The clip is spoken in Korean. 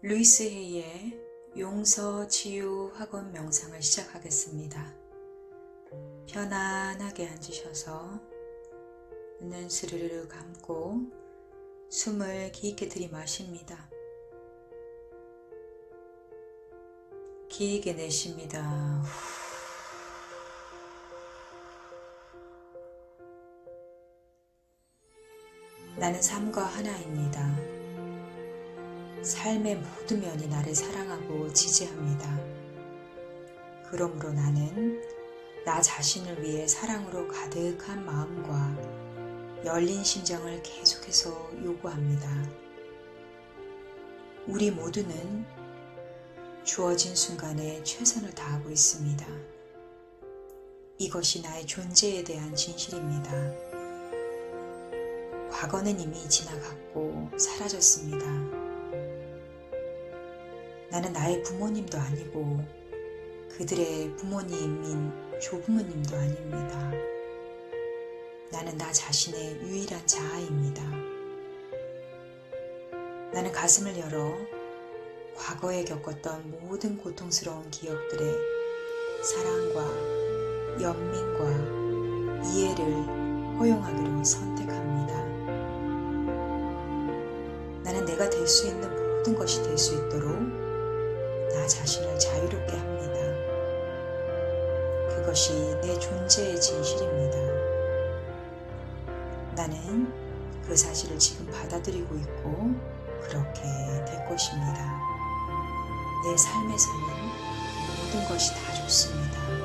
루이스 헤이의 용서 치유 학원 명상을 시작하겠습니다. 편안하게 앉으셔서 눈은 스르르 감고 숨을 깊게 들이마십니다. 길게 내쉽니다. 나는 삶과 하나입니다. 삶의 모든 면이 나를 사랑하고 지지합니다. 그러므로 나는 나 자신을 위해 사랑으로 가득한 마음과 열린 심정을 계속해서 요구합니다. 우리 모두는 주어진 순간에 최선을 다하고 있습니다. 이것이 나의 존재에 대한 진실입니다. 과거는 이미 지나갔고 사라졌습니다. 나는 나의 부모님도 아니고 그들의 부모님인 조부모님도 아닙니다. 나는 나 자신의 유일한 자아입니다. 나는 가슴을 열어 과거에 겪었던 모든 고통스러운 기억들의 사랑과 연민과 이해를 허용하기로 선택합니다. 나는 내가 될 수 있는 모든 것이 될 수 있도록 나 자신을 자유롭게 합니다. 그것이 내 존재의 진실입니다. 나는 그 사실을 지금 받아들이고 있고 그렇게 될 것입니다. 내 삶에서는 모든 것이 다 좋습니다.